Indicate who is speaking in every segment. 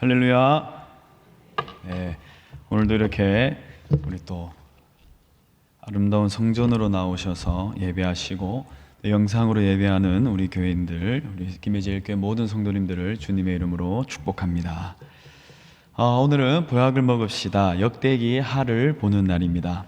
Speaker 1: 할렐루야. 네, 오늘도 이렇게 우리 또 아름다운 성전으로 나오셔서 예배하시고 또 영상으로 예배하는 우리 교인들, 우리 김혜재일교회 모든 성도님들을 주님의 이름으로 축복합니다. 어, 오늘은 보약을 먹읍시다. 역대기 하를 보는 날입니다.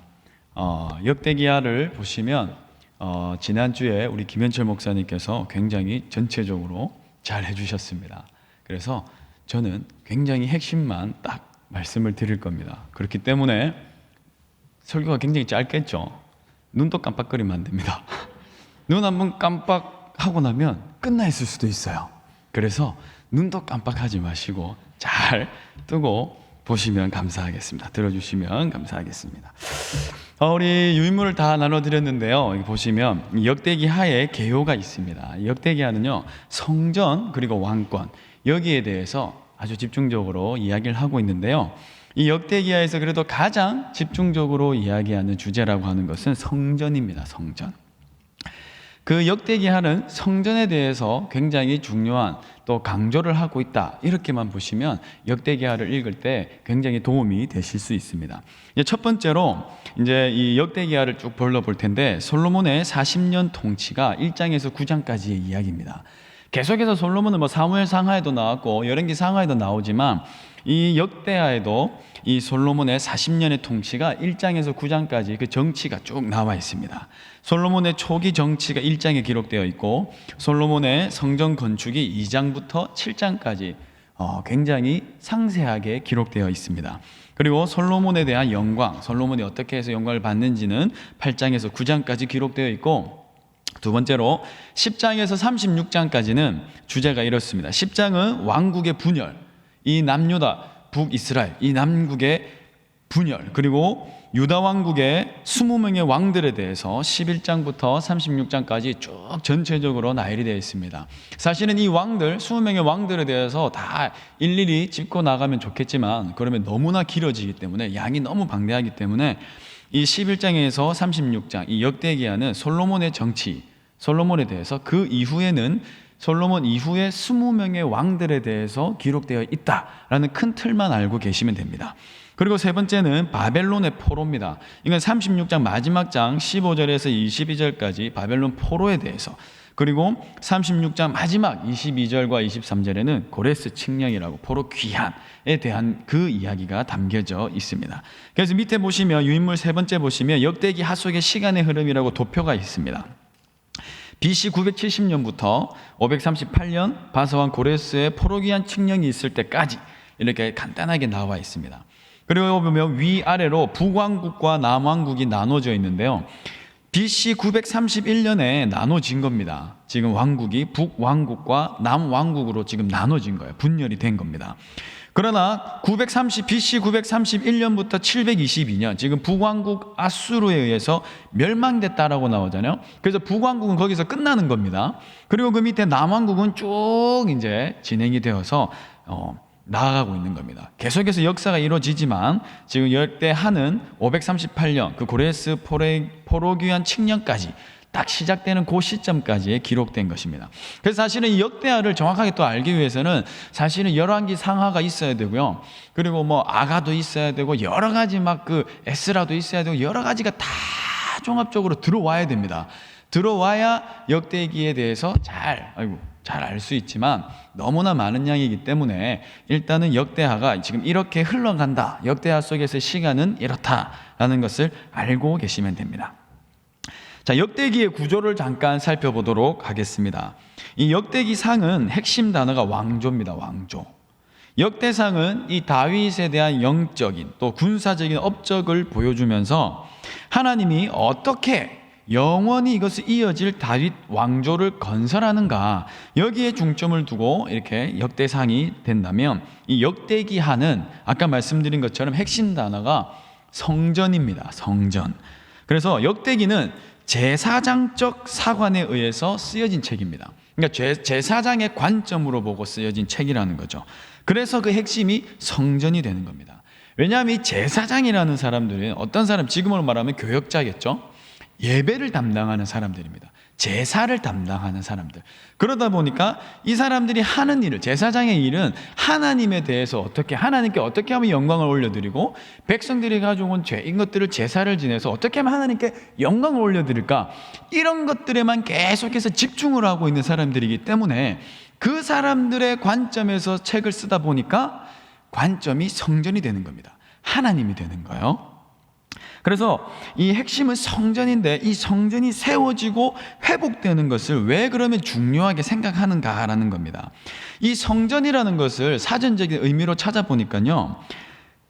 Speaker 1: 어, 역대기 하를 보시면 어, 지난주에 우리 김현철 목사님께서 굉장히 전체적으로 잘 해주셨습니다. 그래서 저는 굉장히 핵심만 딱 말씀을 드릴 겁니다. 그렇기 때문에 설교가 굉장히 짧겠죠. 눈도 깜빡거리면 안 됩니다. 눈 한번 깜빡하고 나면 끝나 있을 수도 있어요. 그래서 눈도 깜빡하지 마시고 잘 뜨고 보시면 감사하겠습니다. 들어주시면 감사하겠습니다. 어, 우리 유인물을 다 나눠드렸는데요. 여기 보시면 이 역대기 하에 개요가 있습니다. 이 역대기 하는요 성전 그리고 왕권 여기에 대해서 아주 집중적으로 이야기를 하고 있는데요. 이 역대기하에서 그래도 가장 집중적으로 이야기하는 주제라고 하는 것은 성전입니다. 성전. 그 역대기하는 성전에 대해서 굉장히 중요한 또 강조를 하고 있다. 이렇게만 보시면 역대기하를 읽을 때 굉장히 도움이 되실 수 있습니다. 첫 번째로 이제 이 역대기하를 쭉 불러볼 텐데 솔로몬의 40년 통치가 1장에서 9장까지의 이야기입니다. 계속해서 솔로몬은 뭐 사무엘 상하에도 나왔고 열왕기 상하에도 나오지만 이 역대하에도 이 솔로몬의 40년의 통치가 1장에서 9장까지 그 정치가 쭉 나와 있습니다. 솔로몬의 초기 정치가 1장에 기록되어 있고 솔로몬의 성전 건축이 2장부터 7장까지 어, 굉장히 상세하게 기록되어 있습니다. 그리고 솔로몬에 대한 영광, 솔로몬이 어떻게 해서 영광을 받는지는 8장에서 9장까지 기록되어 있고 두 번째로 10장에서 36장까지는 주제가 이렇습니다. 10장은 왕국의 분열, 이 남유다, 북이스라엘, 이 남국의 분열, 그리고 유다 왕국의 20명의 왕들에 대해서 11장부터 36장까지 쭉 전체적으로 나열이 되어 있습니다. 사실은 이 왕들, 20명의 왕들에 대해서 다 일일이 짚고 나가면 좋겠지만 그러면 너무나 길어지기 때문에 양이 너무 방대하기 때문에 이 11장에서 36장 이 역대기하는 솔로몬의 정치, 솔로몬에 대해서 그 이후에는 솔로몬 이후에 20명의 왕들에 대해서 기록되어 있다라는 큰 틀만 알고 계시면 됩니다. 그리고 세 번째는 바벨론의 포로입니다. 이건 36장 마지막 장 15절에서 22절까지 바벨론 포로에 대해서 그리고 36장 마지막 22절과 23절에는 고레스 칙령이라고 포로 귀환에 대한 그 이야기가 담겨져 있습니다. 그래서 밑에 보시면 유인물 세 번째 보시면 역대기 하속의 시간의 흐름이라고 도표가 있습니다. BC 970년부터 538년 바사왕 고레스의 포로 귀환 칙령이 있을 때까지 이렇게 간단하게 나와 있습니다. 그리고 보면 위아래로 북왕국과 남왕국이 나눠져 있는데요. BC 931년에 나눠진 겁니다. 지금 왕국이 북왕국과 남왕국으로 지금 나눠진 거예요. 분열이 된 겁니다. 그러나 930 BC 931년부터 722년 지금 북왕국 아수르에 의해서 멸망됐다라고 나오잖아요. 그래서 북왕국은 거기서 끝나는 겁니다. 그리고 그 밑에 남왕국은 쭉 이제 진행이 되어서 어, 나아가고 있는 겁니다. 계속해서 역사가 이루어지지만 지금 열대 한은 538년 그 고레스 포레, 포로귀환 칙령까지 딱 시작되는 그 시점까지 기록된 것입니다. 그래서 사실은 이 역대하를 정확하게 또 알기 위해서는 사실은 열왕기 상하가 있어야 되고요. 그리고 뭐 아가도 있어야 되고 여러 가지 막 그 에스라도 있어야 되고 여러 가지가 다 종합적으로 들어와야 됩니다. 들어와야 역대기에 대해서 잘 아이고 잘 알 수 있지만 너무나 많은 양이기 때문에 일단은 역대하가 지금 이렇게 흘러간다. 역대하 속에서 시간은 이렇다라는 것을 알고 계시면 됩니다. 자, 역대기의 구조를 잠깐 살펴보도록 하겠습니다. 이 역대기 상은 핵심 단어가 왕조입니다. 왕조. 역대상은 이 다윗에 대한 영적인 또 군사적인 업적을 보여주면서 하나님이 어떻게 영원히 이것을 이어질 다윗 왕조를 건설하는가 여기에 중점을 두고 이렇게 역대상이 된다면 이 역대기하는 아까 말씀드린 것처럼 핵심 단어가 성전입니다. 성전. 그래서 역대기는 제사장적 사관에 의해서 쓰여진 책입니다. 그러니까 제, 제사장의 관점으로 보고 쓰여진 책이라는 거죠. 그래서 그 핵심이 성전이 되는 겁니다. 왜냐하면 이 제사장이라는 사람들은 어떤 사람, 지금으로 말하면 교역자겠죠? 예배를 담당하는 사람들입니다. 제사를 담당하는 사람들. 그러다 보니까 이 사람들이 하는 일을 제사장의 일은 하나님에 대해서 어떻게 하나님께 어떻게 하면 영광을 올려드리고 백성들이 가져온 죄인 것들을 제사를 지내서 어떻게 하면 하나님께 영광을 올려드릴까 이런 것들에만 계속해서 집중을 하고 있는 사람들이기 때문에 그 사람들의 관점에서 책을 쓰다 보니까 관점이 성전이 되는 겁니다. 하나님이 되는 거예요. 그래서 이 핵심은 성전인데 이 성전이 세워지고 회복되는 것을 왜 그러면 중요하게 생각하는가라는 겁니다. 이 성전이라는 것을 사전적인 의미로 찾아보니까요.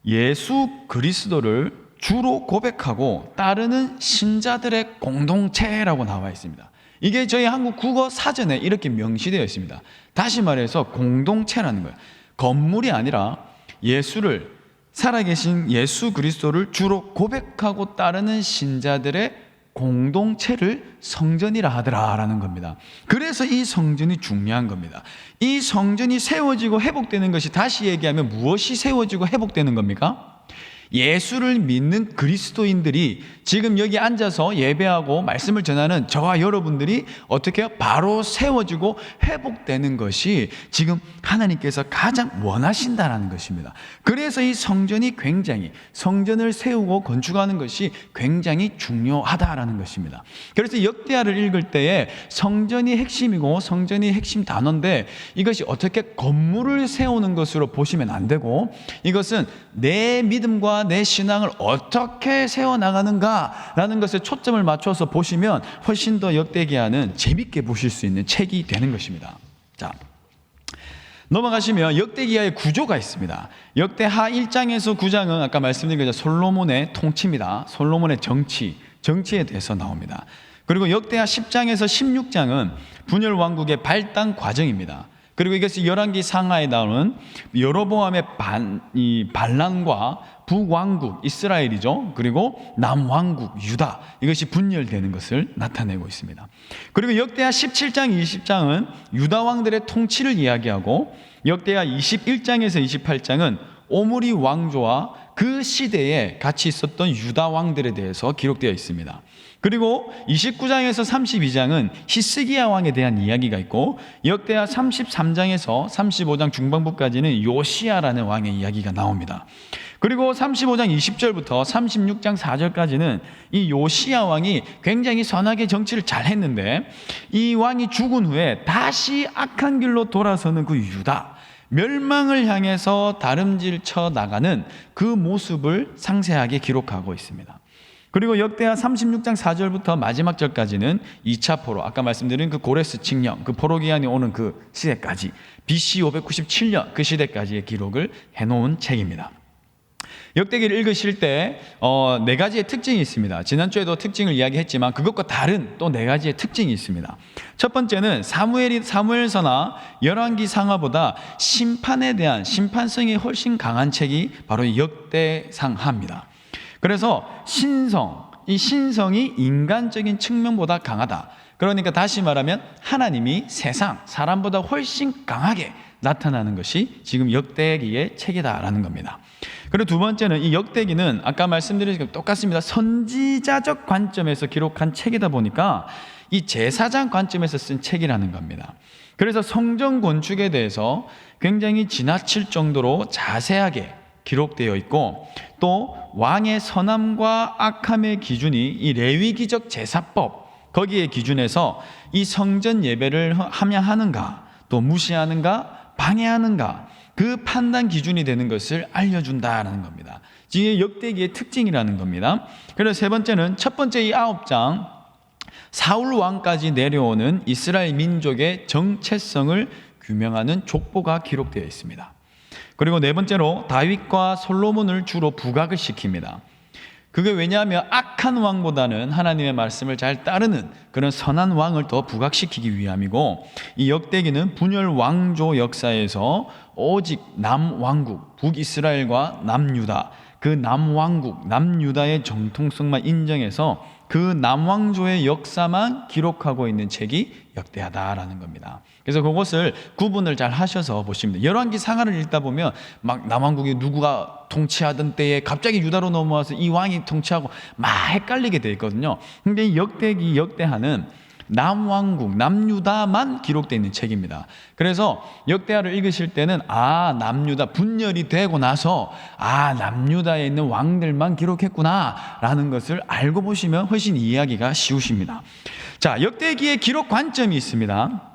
Speaker 1: 예수 그리스도를 주로 고백하고 따르는 신자들의 공동체라고 나와 있습니다. 이게 저희 한국 국어 사전에 이렇게 명시되어 있습니다. 다시 말해서 공동체라는 거예요. 건물이 아니라 예수를 살아계신 예수 그리스도를 주로 고백하고 따르는 신자들의 공동체를 성전이라 하더라라는 겁니다. 그래서 이 성전이 중요한 겁니다. 이 성전이 세워지고 회복되는 것이 다시 얘기하면 무엇이 세워지고 회복되는 겁니까? 예수를 믿는 그리스도인들이 지금 여기 앉아서 예배하고 말씀을 전하는 저와 여러분들이 어떻게 바로 세워지고 회복되는 것이 지금 하나님께서 가장 원하신다라는 것입니다. 그래서 이 성전이 굉장히 성전을 세우고 건축하는 것이 굉장히 중요하다라는 것입니다. 그래서 역대하를 읽을 때에 성전이 핵심이고 성전이 핵심 단어인데 이것이 어떻게 건물을 세우는 것으로 보시면 안 되고 이것은 내 믿음과 내 신앙을 어떻게 세워나가는가라는 것에 초점을 맞춰서 보시면 훨씬 더 역대기하는 재밌게 보실 수 있는 책이 되는 것입니다. 자. 넘어가시면 역대기하의 구조가 있습니다. 역대하 1장에서 9장은 아까 말씀드린 것처럼 솔로몬의 통치입니다. 솔로몬의 정치, 정치에 대해서 나옵니다. 그리고 역대하 10장에서 16장은 분열 왕국의 발단 과정입니다. 그리고 이것이 열왕기 상하에 나오는 여로보암의 반, 이 반란과 북왕국 이스라엘이죠. 그리고 남왕국 유다 이것이 분열되는 것을 나타내고 있습니다. 그리고 역대하 17장 20장은 유다 왕들의 통치를 이야기하고 역대하 21장에서 28장은 오므리 왕조와 그 시대에 같이 있었던 유다 왕들에 대해서 기록되어 있습니다. 그리고 29장에서 32장은 히스기야 왕에 대한 이야기가 있고 역대하 33장에서 35장 중반부까지는 요시야라는 왕의 이야기가 나옵니다. 그리고 35장 20절부터 36장 4절까지는 이 요시야 왕이 굉장히 선하게 정치를 잘 했는데 이 왕이 죽은 후에 다시 악한 길로 돌아서는 그 유다 멸망을 향해서 다름질 쳐 나가는 그 모습을 상세하게 기록하고 있습니다. 그리고 역대하 36장 4절부터 마지막 절까지는 2차 포로, 아까 말씀드린 그 고레스 칙령, 그 포로 기한이 오는 그 시대까지, BC 597년 그 시대까지의 기록을 해놓은 책입니다. 역대기를 읽으실 때, 어, 네 가지의 특징이 있습니다. 지난주에도 특징을 이야기했지만 그것과 다른 또 네 가지의 특징이 있습니다. 첫 번째는 사무엘이, 사무엘서나 열왕기 상하보다 심판에 대한 심판성이 훨씬 강한 책이 바로 역대상하입니다. 그래서 신성, 이 신성이 인간적인 측면보다 강하다. 그러니까 다시 말하면 하나님이 세상, 사람보다 훨씬 강하게 나타나는 것이 지금 역대기의 책이다라는 겁니다. 그리고 두 번째는 이 역대기는 아까 말씀드린 것과 똑같습니다. 선지자적 관점에서 기록한 책이다 보니까 이 제사장 관점에서 쓴 책이라는 겁니다. 그래서 성전 건축에 대해서 굉장히 지나칠 정도로 자세하게 기록되어 있고 또 왕의 선함과 악함의 기준이 이 레위기적 제사법 거기에 기준에서 이 성전 예배를 하며 하는가 또 무시하는가 방해하는가 그 판단 기준이 되는 것을 알려준다라는 겁니다. 이게 역대기의 특징이라는 겁니다. 그래서 세 번째는 첫 번째 이 아홉 장 사울 왕까지 내려오는 이스라엘 민족의 정체성을 규명하는 족보가 기록되어 있습니다. 그리고 네 번째로 다윗과 솔로몬을 주로 부각을 시킵니다. 그게 왜냐하면 악한 왕보다는 하나님의 말씀을 잘 따르는 그런 선한 왕을 더 부각시키기 위함이고 이 역대기는 분열 왕조 역사에서 오직 남왕국 북이스라엘과 남유다 그 남왕국 남유다의 정통성만 인정해서 그 남왕조의 역사만 기록하고 있는 책이 역대하다라는 겁니다. 그래서 그것을 구분을 잘 하셔서 돼요. 열왕기 상하를 읽다 보면 막 남왕국이 누구가 통치하던 때에 갑자기 유다로 넘어와서 이 왕이 통치하고 막 헷갈리게 돼 있거든요. 근데 이 역대기 역대하는 남왕국, 남유다만 기록되어 있는 책입니다. 그래서 역대하를 읽으실 때는 아, 남유다 분열이 되고 나서 아, 남유다에 있는 왕들만 기록했구나라는 것을 알고 보시면 훨씬 이해하기가 쉬우십니다. 자, 역대기의 기록 관점이 있습니다.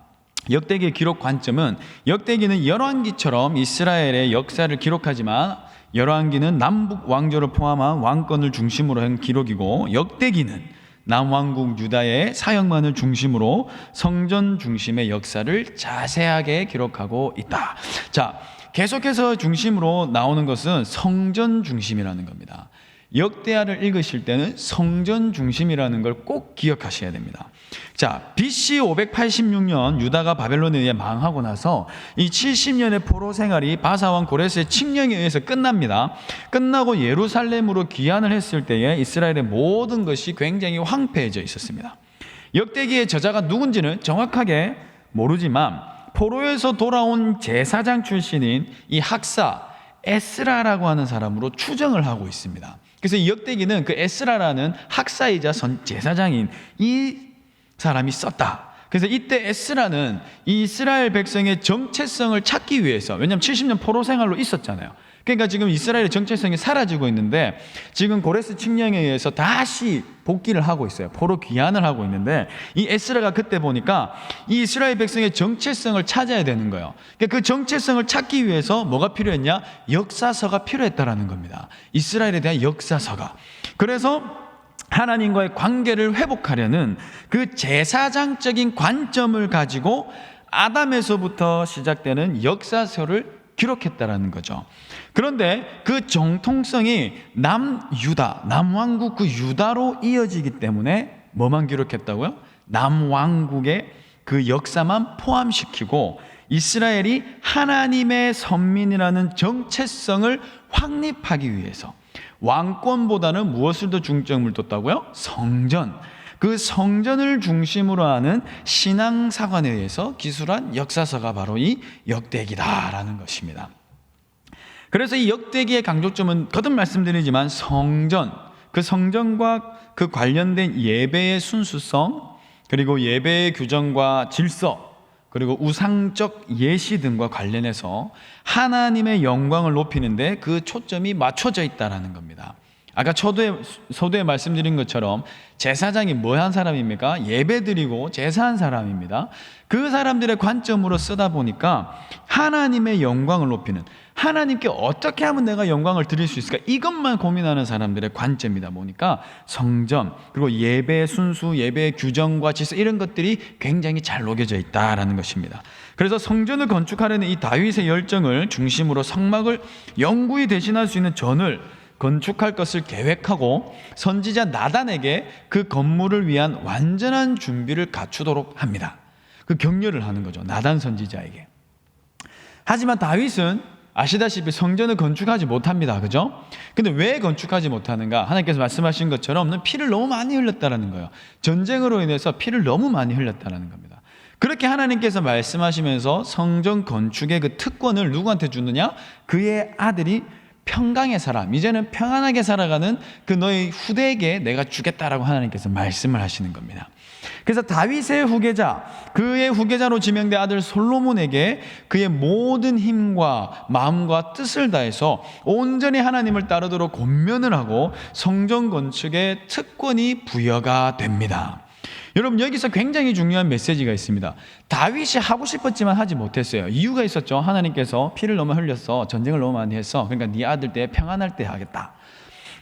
Speaker 1: 역대기의 기록 관점은 역대기는 열왕기처럼 이스라엘의 역사를 기록하지만 열왕기는 남북 왕조를 포함한 왕권을 중심으로 한 기록이고 역대기는 남왕국 유다의 사역만을 중심으로 성전 중심의 역사를 자세하게 기록하고 있다. 자, 계속해서 중심으로 나오는 것은 성전 중심이라는 겁니다. 역대하를 읽으실 때는 성전 중심이라는 걸 꼭 기억하셔야 됩니다. 자, BC 586년 유다가 바벨론에 의해 망하고 나서 이 70년의 포로 생활이 바사왕 고레스의 칙령에 의해서 끝납니다. 끝나고 예루살렘으로 귀환을 했을 때에 이스라엘의 모든 것이 굉장히 황폐해져 있었습니다. 역대기의 저자가 누군지는 정확하게 모르지만 포로에서 돌아온 제사장 출신인 이 학사 에스라라고 하는 사람으로 추정을 하고 있습니다. 그래서 이 역대기는 그 에스라라는 학사이자 선 제사장인 이 사람이 썼다. 그래서 이때 에스라는 이 이스라엘 백성의 정체성을 찾기 위해서 왜냐하면 70년 포로 생활로 있었잖아요. 그러니까 지금 이스라엘의 정체성이 사라지고 있는데 지금 고레스 칙령에 의해서 다시 복귀를 하고 있어요. 포로 귀환을 하고 있는데 이 에스라가 그때 보니까 이 이스라엘 백성의 정체성을 찾아야 되는 거예요. 그러니까 그 정체성을 찾기 위해서 뭐가 필요했냐? 역사서가 필요했다라는 겁니다. 이스라엘에 대한 역사서가. 그래서 하나님과의 관계를 회복하려는 그 제사장적인 관점을 가지고 아담에서부터 시작되는 역사서를 기록했다라는 거죠. 그런데 그 정통성이 남유다, 남왕국 그 유다로 이어지기 때문에 뭐만 기록했다고요? 남왕국의 그 역사만 포함시키고 이스라엘이 하나님의 선민이라는 정체성을 확립하기 위해서 왕권보다는 무엇을 더 중점을 뒀다고요? 성전. 그 성전을 중심으로 하는 신앙 사관에 의해서 기술한 역사서가 바로 이 역대기다라는 것입니다. 그래서 이 역대기의 강조점은 거듭 말씀드리지만 성전, 그 성전과 그 관련된 예배의 순수성, 그리고 예배의 규정과 질서, 그리고 우상적 예시 등과 관련해서 하나님의 영광을 높이는데 그 초점이 맞춰져 있다라는 겁니다. 아까 초도에, 소도에 말씀드린 것처럼 제사장이 뭐 한 사람입니까? 예배 드리고 제사한 사람입니다. 그 사람들의 관점으로 쓰다 보니까 하나님의 영광을 높이는 하나님께 어떻게 하면 내가 영광을 드릴 수 있을까? 이것만 고민하는 사람들의 관점이다 보니까 성전 그리고 예배의 순수, 예배의 규정과 질서 이런 것들이 굉장히 잘 녹여져 있다라는 것입니다. 그래서 성전을 건축하려는 이 다윗의 열정을 중심으로 성막을 영구히 대신할 수 있는 전을 건축할 것을 계획하고 선지자 나단에게 그 건물을 위한 완전한 준비를 갖추도록 합니다. 그 격려를 하는 거죠. 나단 선지자에게. 하지만 다윗은 아시다시피 성전을 건축하지 못합니다. 그죠? 근데 왜 건축하지 못하는가? 하나님께서 말씀하신 것처럼 피를 너무 많이 흘렸다라는 거예요. 전쟁으로 인해서 피를 너무 많이 흘렸다라는 겁니다. 그렇게 하나님께서 말씀하시면서 성전 건축의 그 특권을 누구한테 주느냐? 그의 아들이 평강의 사람, 이제는 평안하게 살아가는 그 너희 후대에게 내가 주겠다라고 하나님께서 말씀을 하시는 겁니다. 그래서 다윗의 후계자, 그의 후계자로 지명된 아들 솔로몬에게 그의 모든 힘과 마음과 뜻을 다해서 온전히 하나님을 따르도록 권면을 하고 성전 건축의 특권이 부여가 됩니다. 여러분 여기서 굉장히 중요한 메시지가 있습니다. 다윗이 하고 싶었지만 하지 못했어요. 이유가 있었죠. 하나님께서 피를 너무 흘렸어. 전쟁을 너무 많이 했어. 그러니까 네 아들 때 평안할 때 하겠다.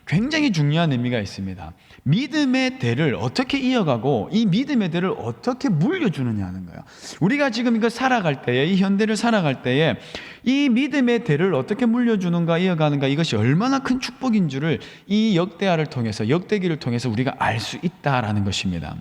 Speaker 1: 굉장히 중요한 의미가 있습니다. 믿음의 대를 어떻게 이어가고 이 믿음의 대를 어떻게 물려주느냐 하는 거예요. 우리가 지금 이거 살아갈 때에 이 현대를 살아갈 때에 이 믿음의 대를 어떻게 물려주는가 이어가는가 이것이 얼마나 큰 축복인 줄을 이 역대하를 통해서 역대기를 통해서 우리가 알 수 있다라는 것입니다.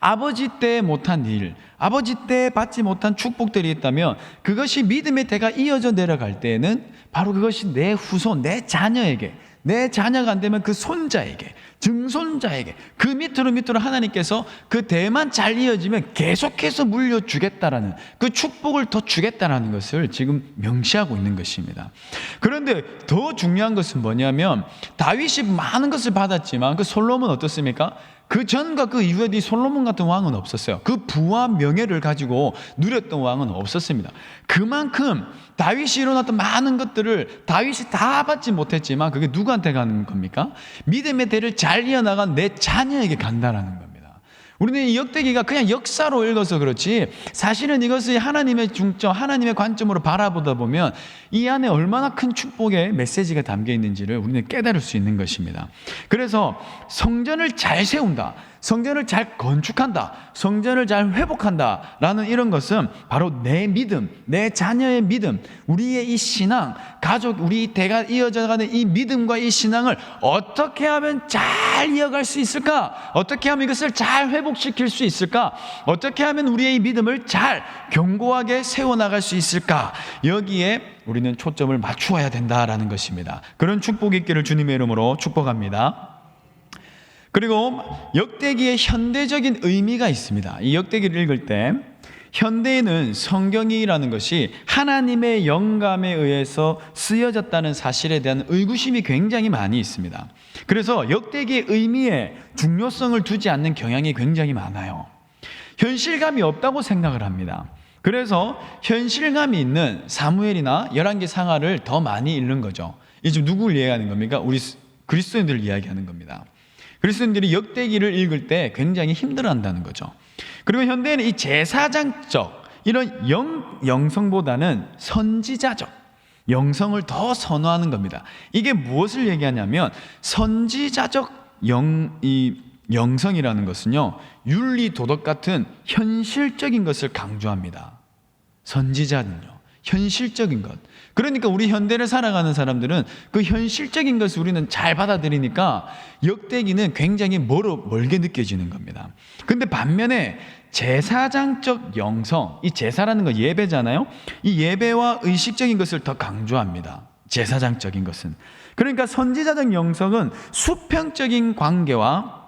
Speaker 1: 아버지 때 못한 일, 아버지 때 받지 못한 축복들이 있다면 그것이 믿음의 대가 이어져 내려갈 때에는 바로 그것이 내 후손, 내 자녀에게, 내 자녀가 안 되면 그 손자에게, 증손자에게, 그 밑으로 밑으로 하나님께서 그 대만 잘 이어지면 계속해서 물려주겠다라는 그 축복을 더 주겠다라는 것을 지금 명시하고 있는 것입니다. 그런데 더 중요한 것은 뭐냐면 다윗이 많은 것을 받았지만 그 솔로몬 어떻습니까? 그 전과 그 이후에 이 솔로몬 같은 왕은 없었어요. 그 부와 명예를 가지고 누렸던 왕은 없었습니다. 그만큼 다윗이 일어났던 많은 것들을 다윗이 다 받지 못했지만 그게 누구한테 가는 겁니까? 믿음의 대를 잘 이어나간 내 자녀에게 간다라는 겁니다. 우리는 이 역대기가 그냥 역사로 읽어서 그렇지 사실은 이것을 하나님의 중점, 하나님의 관점으로 바라보다 보면 이 안에 얼마나 큰 축복의 메시지가 담겨 있는지를 우리는 깨달을 수 있는 것입니다. 그래서 성전을 잘 세운다. 성전을 잘 건축한다. 성전을 잘 회복한다. 라는 이런 것은 바로 내 믿음, 내 자녀의 믿음, 우리의 이 신앙, 가족, 우리 대가 이어져 가는 이 믿음과 이 신앙을 어떻게 하면 잘 이어갈 수 있을까? 어떻게 하면 이것을 잘 회복시킬 수 있을까? 어떻게 하면 우리의 이 믿음을 잘 견고하게 세워나갈 수 있을까? 여기에 우리는 초점을 맞추어야 된다라는 것입니다. 그런 축복 있기를 주님의 이름으로 축복합니다. 그리고 역대기의 현대적인 의미가 있습니다. 이 역대기를 읽을 때 현대에는 성경이라는 것이 하나님의 영감에 의해서 쓰여졌다는 사실에 대한 의구심이 굉장히 많이 있습니다. 그래서 역대기의 의미에 중요성을 두지 않는 경향이 굉장히 많아요. 현실감이 없다고 생각을 합니다. 그래서 현실감이 있는 사무엘이나 열왕기 상하를 더 많이 읽는 거죠. 이 지금 누구를 이야기하는 겁니까? 우리 그리스도인들을 이야기하는 겁니다. 그리스도인들이 역대기를 읽을 때 굉장히 힘들어한다는 거죠. 그리고 현대에는 이 제사장적 이런 영, 영성보다는 선지자적 영성을 더 선호하는 겁니다. 이게 무엇을 얘기하냐면 선지자적 영, 이 영성이라는 것은요, 윤리, 도덕 같은 현실적인 것을 강조합니다. 선지자는요, 현실적인 것. 그러니까 우리 현대를 살아가는 사람들은 그 현실적인 것을 우리는 잘 받아들이니까 역대기는 굉장히 멀어, 멀게 느껴지는 겁니다. 근데 반면에 제사장적 영성, 이 제사라는 건 예배잖아요. 이 예배와 의식적인 것을 더 강조합니다. 제사장적인 것은. 그러니까 선지자적 영성은 수평적인 관계와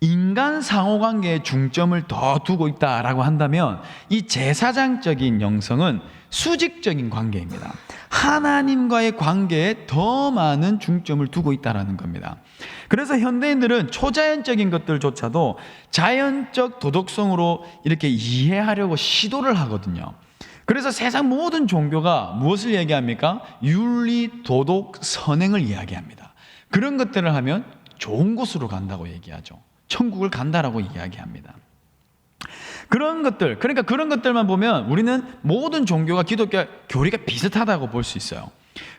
Speaker 1: 인간 상호 관계에 중점을 더 두고 있다라고 한다면 이 제사장적인 영성은 수직적인 관계입니다. 하나님과의 관계에 더 많은 중점을 두고 있다라는 겁니다. 그래서 현대인들은 초자연적인 것들조차도 자연적 도덕성으로 이렇게 이해하려고 시도를 하거든요. 그래서 세상 모든 종교가 무엇을 얘기합니까? 윤리, 도덕, 선행을 이야기합니다. 그런 것들을 하면 좋은 곳으로 간다고 얘기하죠. 천국을 간다라고 이야기합니다. 그런 것들, 그러니까 그런 것들만 보면 우리는 모든 종교가 기독교 교리가 비슷하다고 볼 수 있어요.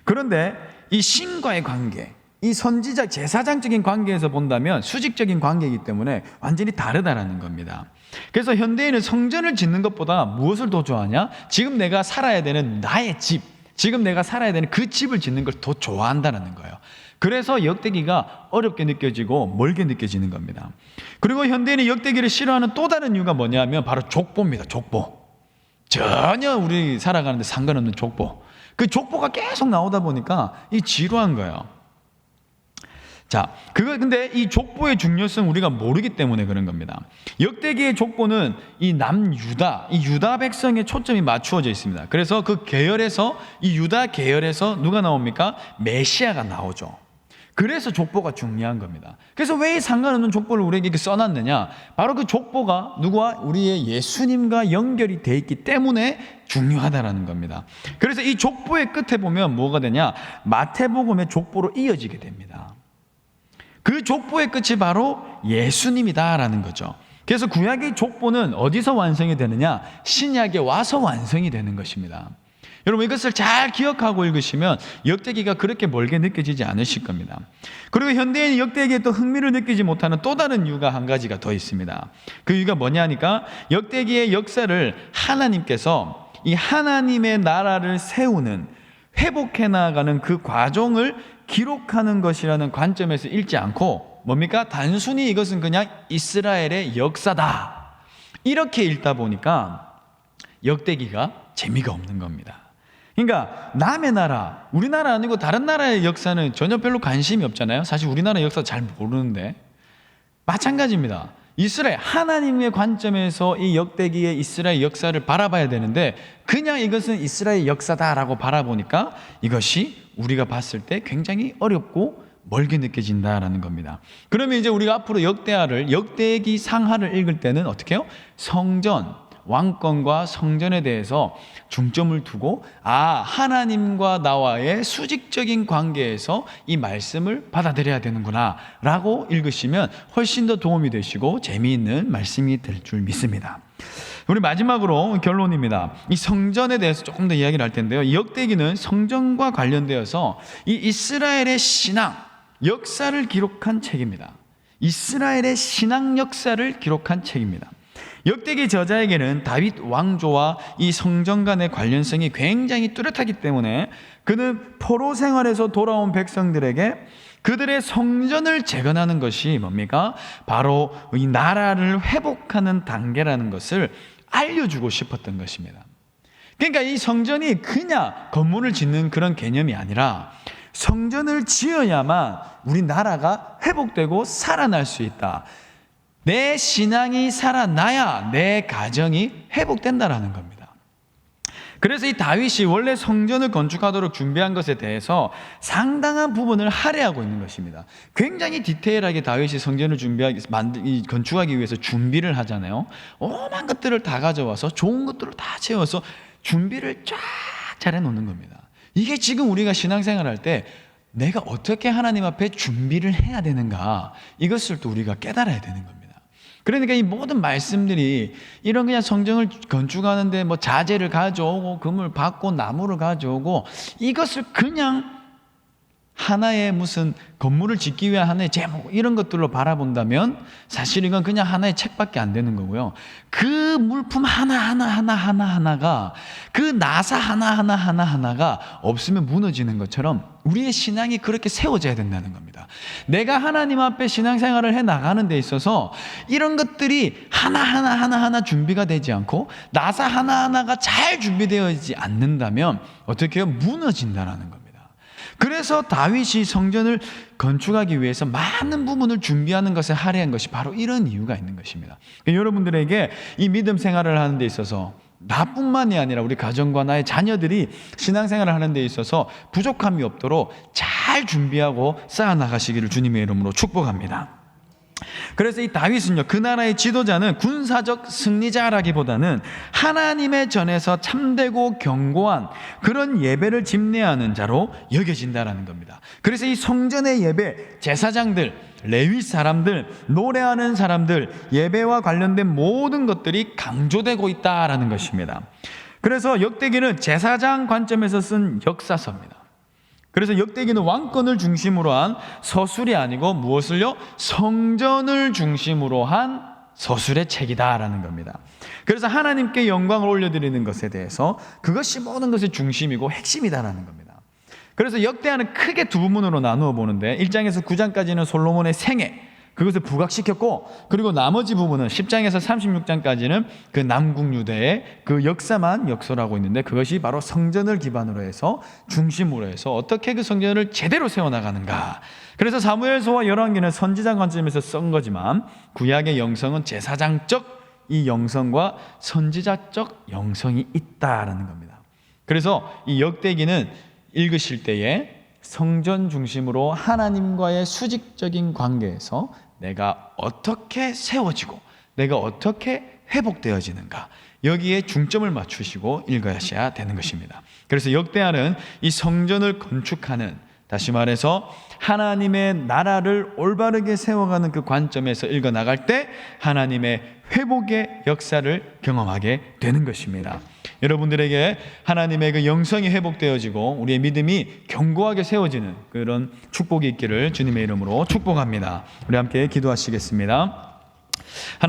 Speaker 1: 그런데 이 신과의 관계, 이 선지자 제사장적인 관계에서 본다면 수직적인 관계이기 때문에 완전히 다르다라는 겁니다. 그래서 현대인은 성전을 짓는 것보다 무엇을 더 좋아하냐? 지금 내가 살아야 되는 나의 집, 지금 내가 살아야 되는 그 집을 짓는 걸 더 좋아한다는 거예요. 그래서 역대기가 어렵게 느껴지고 멀게 느껴지는 겁니다. 그리고 현대인이 역대기를 싫어하는 또 다른 이유가 뭐냐면 바로 족보입니다. 족보. 전혀 우리 살아가는데 상관없는 족보. 그 족보가 계속 나오다 보니까 이 지루한 거예요. 자, 그거 근데 이 족보의 중요성 우리가 모르기 때문에 그런 겁니다. 역대기의 족보는 이 남유다, 이 유다 백성의 초점이 맞추어져 있습니다. 그래서 그 계열에서 이 유다 계열에서 누가 나옵니까? 메시아가 나오죠. 그래서 족보가 중요한 겁니다. 그래서 왜 상관없는 족보를 우리에게 이렇게 써놨느냐? 바로 그 족보가 누구와 우리의 예수님과 연결이 돼 있기 때문에 중요하다라는 겁니다. 그래서 이 족보의 끝에 보면 뭐가 되냐? 마태복음의 족보로 이어지게 됩니다. 그 족보의 끝이 바로 예수님이다라는 거죠. 그래서 구약의 족보는 어디서 완성이 되느냐? 신약에 와서 완성이 되는 것입니다. 여러분 이것을 잘 기억하고 읽으시면 역대기가 그렇게 멀게 느껴지지 않으실 겁니다. 그리고 현대인 역대기에 또 흥미를 느끼지 못하는 또 다른 이유가 한 가지가 더 있습니다. 그 이유가 뭐냐니까 역대기의 역사를 하나님께서 이 하나님의 나라를 세우는 회복해 나가는 그 과정을 기록하는 것이라는 관점에서 읽지 않고 뭡니까? 단순히 이것은 그냥 이스라엘의 역사다. 이렇게 읽다 보니까 역대기가 재미가 없는 겁니다. 그러니까 남의 나라, 우리나라 아니고 다른 나라의 역사는 전혀 별로 관심이 없잖아요. 사실 우리나라 역사 잘 모르는데 마찬가지입니다. 이스라엘 하나님의 관점에서 이 역대기의 이스라엘 역사를 바라봐야 되는데 그냥 이것은 이스라엘 역사다라고 바라보니까 이것이 우리가 봤을 때 굉장히 어렵고 멀게 느껴진다라는 겁니다. 그러면 이제 우리가 앞으로 역대하를 역대기 상하를 읽을 때는 어떻게 해요? 성전 왕권과 성전에 대해서 중점을 두고 아 하나님과 나와의 수직적인 관계에서 이 말씀을 받아들여야 되는구나 라고 읽으시면 훨씬 더 도움이 되시고 재미있는 말씀이 될 줄 믿습니다. 우리 마지막으로 결론입니다. 이 성전에 대해서 조금 더 이야기를 할 텐데요. 이 역대기는 성전과 관련되어서 이 이스라엘의 신앙, 역사를 기록한 책입니다. 이스라엘의 신앙 역사를 기록한 책입니다. 역대기 저자에게는 다윗 왕조와 이 성전 간의 관련성이 굉장히 뚜렷하기 때문에 그는 포로 생활에서 돌아온 백성들에게 그들의 성전을 재건하는 것이 뭡니까? 바로 이 나라를 회복하는 단계라는 것을 알려주고 싶었던 것입니다. 그러니까 이 성전이 그냥 건물을 짓는 그런 개념이 아니라 성전을 지어야만 우리 나라가 회복되고 살아날 수 있다. 내 신앙이 살아나야 내 가정이 회복된다라는 겁니다. 그래서 이 다윗이 원래 성전을 건축하도록 준비한 것에 대해서 상당한 부분을 할애하고 있는 것입니다. 굉장히 디테일하게 다윗이 성전을 준비하기 만들 이 건축하기 위해서 준비를 하잖아요. 오만 것들을 다 가져와서 좋은 것들을 다 채워서 준비를 쫙 잘 해 놓는 겁니다. 이게 지금 우리가 신앙생활 할때 내가 어떻게 하나님 앞에 준비를 해야 되는가 이것을 또 우리가 깨달아야 되는 겁니다. 그러니까 이 모든 말씀들이 이런 그냥 성정을 건축하는데 뭐 자재를 가져오고 금을 받고 나무를 가져오고 이것을 그냥 하나의 무슨 건물을 짓기 위한 하나의 제목 이런 것들로 바라본다면 사실 이건 그냥 하나의 책밖에 안 되는 거고요. 그 물품 하나 하나 하나 하나 하나가 그 나사 하나 하나 하나 하나가 없으면 무너지는 것처럼 우리의 신앙이 그렇게 세워져야 된다는 겁니다. 내가 하나님 앞에 신앙생활을 해 나가는 데 있어서 이런 것들이 하나 하나 하나 하나 준비가 되지 않고 나사 하나 하나가 잘 준비되어 있지 않는다면 어떻게 해요? 무너진다라는 겁니다. 그래서 다윗이 성전을 건축하기 위해서 많은 부분을 준비하는 것에 할애한 것이 바로 이런 이유가 있는 것입니다. 여러분들에게 이 믿음 생활을 하는 데 있어서 나뿐만이 아니라 우리 가정과 나의 자녀들이 신앙생활을 하는 데 있어서 부족함이 없도록 잘 준비하고 쌓아 나가시기를 주님의 이름으로 축복합니다. 그래서 이 다윗은요, 그 나라의 지도자는 군사적 승리자라기보다는 하나님의 전에서 참되고 견고한 그런 예배를 집례하는 자로 여겨진다라는 겁니다. 그래서 이 성전의 예배, 제사장들, 레위 사람들, 노래하는 사람들, 예배와 관련된 모든 것들이 강조되고 있다라는 것입니다. 그래서 역대기는 제사장 관점에서 쓴 역사서입니다. 그래서 역대기는 왕권을 중심으로 한 서술이 아니고 무엇을요? 성전을 중심으로 한 서술의 책이다라는 겁니다. 그래서 하나님께 영광을 올려드리는 것에 대해서 그것이 모든 것의 중심이고 핵심이다라는 겁니다. 그래서 역대하는 크게 두 부분으로 나누어 보는데 1장에서 9장까지는 솔로몬의 생애, 그것을 부각시켰고 그리고 나머지 부분은 10장에서 36장까지는 그 남국 유대의 그 역사만 역설하고 있는데 그것이 바로 성전을 기반으로 해서 중심으로 해서 어떻게 그 성전을 제대로 세워 나가는가. 그래서 사무엘서와 열왕기는 선지자 관점에서 쓴 거지만 구약의 영성은 제사장적 이 영성과 선지자적 영성이 있다라는 겁니다. 그래서 이 역대기는 읽으실 때에 성전 중심으로 하나님과의 수직적인 관계에서 내가 어떻게 세워지고 내가 어떻게 회복되어지는가 여기에 중점을 맞추시고 읽으셔야 되는 것입니다. 그래서 역대하는 이 성전을 건축하는 다시 말해서 하나님의 나라를 올바르게 세워가는 그 관점에서 읽어 나갈 때 하나님의 회복의 역사를 경험하게 되는 것입니다. 여러분들에게 하나님의 그 영성이 회복되어지고 우리의 믿음이 견고하게 세워지는 그런 축복이 있기를 주님의 이름으로 축복합니다. 우리 함께 기도하시겠습니다.